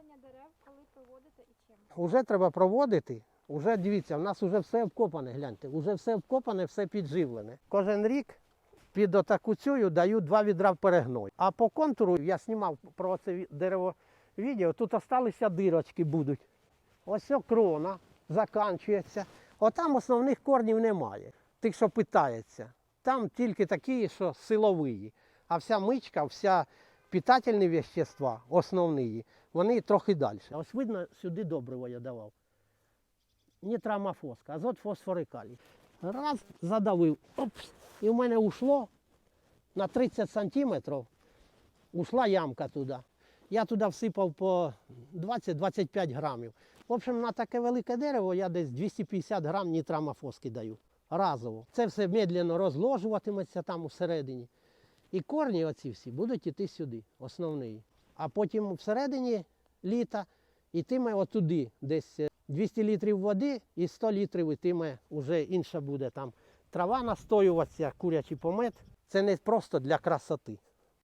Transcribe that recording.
Підживлення дерев, коли проводите і чим? Уже треба проводити. Уже дивіться, в нас вже все вкопане, гляньте, уже все вкопане, все підживлене. Кожен рік під отаку цю даю два відра в перегной. А по контуру я знімав про це дерево відео, тут залишилися дирочки будуть. Ось о крона заканчується. Отам основних корнів немає. Тих, що питається. Там тільки такі, що силові. А вся мичка, вся питательні вещества, основні, вони трохи далі. Ось видно, сюди добриво я давав. Нітрамофоска, азот, фосфор і калій. Раз задавив, опс, і в мене ушло на 30 сантиметрів, ушла ямка туди. Я туди всипав по 20-25 грамів. В общем, на таке велике дерево я десь 250 грам нітрамофоски даю. Разово. Це все медленно розложуватиметься там усередині. І корні оці всі будуть йти сюди, основні. А потім всередині літа йтиме отуди, десь е, 200 літрів води і 100 літрів йтиме, вже інша буде там трава настоюватися, курячий помет. Це не просто для красоти.